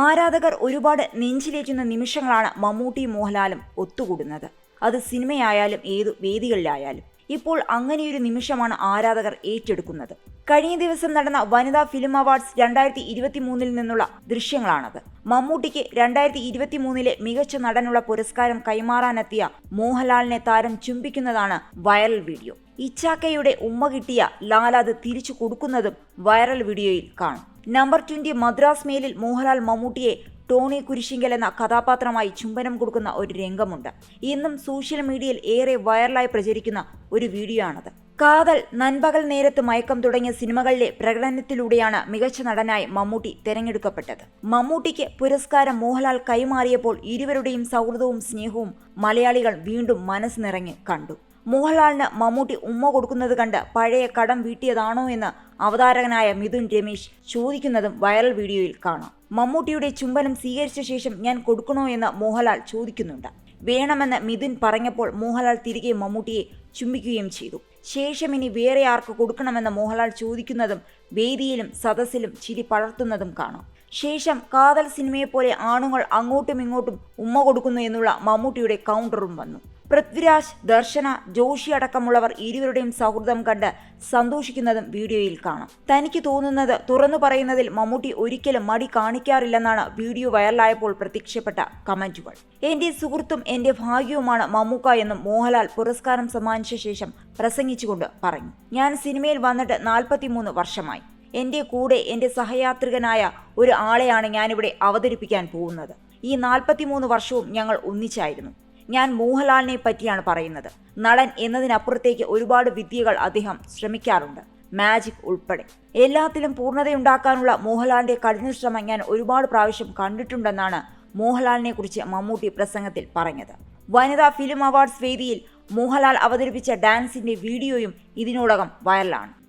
ആരാധകർ ഒരുപാട് നെഞ്ചിലേറ്റുന്ന നിമിഷങ്ങളാണ് മമ്മൂട്ടിയും മോഹൻലാലും ഒത്തുകൂടുന്നത്. അത് സിനിമയായാലും ഏതു വേദികളിലായാലും. ഇപ്പോൾ അങ്ങനെയൊരു നിമിഷമാണ് ആരാധകർ ഏറ്റെടുക്കുന്നത്. കഴിഞ്ഞ ദിവസം നടന്ന വനിതാ ഫിലിം അവാർഡ്സ് രണ്ടായിരത്തി ഇരുപത്തി മൂന്നിൽ നിന്നുള്ള ദൃശ്യങ്ങളാണത്. മമ്മൂട്ടിക്ക് രണ്ടായിരത്തി ഇരുപത്തി മൂന്നിലെ മികച്ച നടനുള്ള പുരസ്കാരം കൈമാറാനെത്തിയ മോഹൻലാലിനെ താരം ചുംബിക്കുന്നതാണ് വൈറൽ വീഡിയോ. ഇച്ചാക്കയുടെ ഉമ്മ കിട്ടിയ ലാൽ തിരിച്ചു കൊടുക്കുന്നതും വൈറൽ വീഡിയോയിൽ കാണും. നമ്പർ ട്വന്റി മദ്രാസ് മേലിൽ മോഹൻലാൽ മമ്മൂട്ടിയെ ടോണി കുരിശിങ്കൽ എന്ന കഥാപാത്രമായി ചുംബനം കൊടുക്കുന്ന ഒരു രംഗമുണ്ട്. ഇന്നും സോഷ്യൽ മീഡിയയിൽ ഏറെ വൈറലായി പ്രചരിക്കുന്ന ഒരു വീഡിയോ ആണത് കാതൽ നൻപകൽ നേരത്ത് മയക്കം തുടങ്ങിയ സിനിമകളിലെ പ്രകടനത്തിലൂടെയാണ് മികച്ച നടനായി മമ്മൂട്ടി തെരഞ്ഞെടുക്കപ്പെട്ടത്. മമ്മൂട്ടിക്ക് പുരസ്കാരം മോഹൻലാൽ കൈമാറിയപ്പോൾ ഇരുവരുടെയും സൗഹൃദവും സ്നേഹവും മലയാളികൾ വീണ്ടും മനസ്സ് നിറഞ്ഞ് കണ്ടു. മോഹൻലാലിന് മമ്മൂട്ടി ഉമ്മ കൊടുക്കുന്നത് കണ്ട് പഴയ കടം വീട്ടിയതാണോ എന്ന് അവതാരകനായ മിഥുൻ രമേശ് ചോദിക്കുന്നതും വൈറൽ വീഡിയോയിൽ കാണാം. മമ്മൂട്ടിയുടെ ചുംബനം സ്വീകരിച്ച ശേഷം ഞാൻ കൊടുക്കണോ എന്ന് മോഹൻലാൽ ചോദിക്കുന്നുണ്ട്. വേണമെന്ന് മിഥുൻ പറഞ്ഞപ്പോൾ മോഹൻലാൽ തിരികെ മമ്മൂട്ടിയെ ചുംബിക്കുകയും ചെയ്തു. ശേഷം ഇനി വേറെ ആർക്ക് കൊടുക്കണമെന്ന് മോഹൻലാൽ ചോദിക്കുന്നതും വേദിയിലും സദസ്സിലും ചിരി പടർത്തുന്നതും കാണാം. ശേഷം കാതൽ സിനിമയെപ്പോലെ ആണുങ്ങൾ അങ്ങോട്ടും ഇങ്ങോട്ടും ഉമ്മ കൊടുക്കുന്നു എന്നുള്ള മമ്മൂട്ടിയുടെ കൗണ്ടറും വന്നു. പൃഥ്വിരാജ് ദർശന ജോഷി അടക്കമുള്ളവർ ഇരുവരുടെയും സൗഹൃദം കണ്ട് സന്തോഷിക്കുന്നതും വീഡിയോയിൽ കാണാം. തനിക്ക് തോന്നുന്നത് തുറന്നു പറയുന്നതിൽ മമ്മൂട്ടി ഒരിക്കലും മടി കാണിക്കാറില്ലെന്നാണ് വീഡിയോ വൈറലായപ്പോൾ പ്രത്യക്ഷപ്പെട്ട കമന്റുകൾ. എന്റെ സുഹൃത്തും എന്റെ ഭാഗ്യവുമാണ് മമ്മൂക്ക എന്നും മോഹൻലാൽ പുരസ്കാരം സമ്മാനിച്ച ശേഷം പ്രസംഗിച്ചുകൊണ്ട് പറഞ്ഞു. ഞാൻ സിനിമയിൽ വന്നിട്ട് നാൽപ്പത്തിമൂന്ന് വർഷമായി. എന്റെ കൂടെ എന്റെ സഹയാത്രികനായ ഒരു ആളെയാണ് ഞാനിവിടെ അവതരിപ്പിക്കാൻ പോകുന്നത്. ഈ നാൽപ്പത്തിമൂന്ന് വർഷവും ഞങ്ങൾ ഒന്നിച്ചായിരുന്നു. ഞാൻ മോഹൻലാലിനെ പറ്റിയാണ് പറയുന്നത്. നടൻ എന്നതിനപ്പുറത്തേക്ക് ഒരുപാട് വിദ്യകൾ അദ്ദേഹം ശ്രമിക്കാറുണ്ട്. മാജിക് ഉൾപ്പെടെ. എല്ലാത്തിലും പൂർണതയുണ്ടാക്കാനുള്ള മോഹൻലാലിന്റെ കഠിന ശ്രമം ഞാൻ ഒരുപാട് പ്രാവശ്യം കണ്ടിട്ടുണ്ടെന്നാണ് മോഹൻലാലിനെ കുറിച്ച് മമ്മൂട്ടി പ്രസംഗത്തിൽ പറഞ്ഞത്. വനിതാ ഫിലിം അവാർഡ്സ് വേദിയിൽ മോഹൻലാൽ അവതരിപ്പിച്ച ഡാൻസിന്റെ വീഡിയോയും ഇതിനോടകം വൈറലാണ്.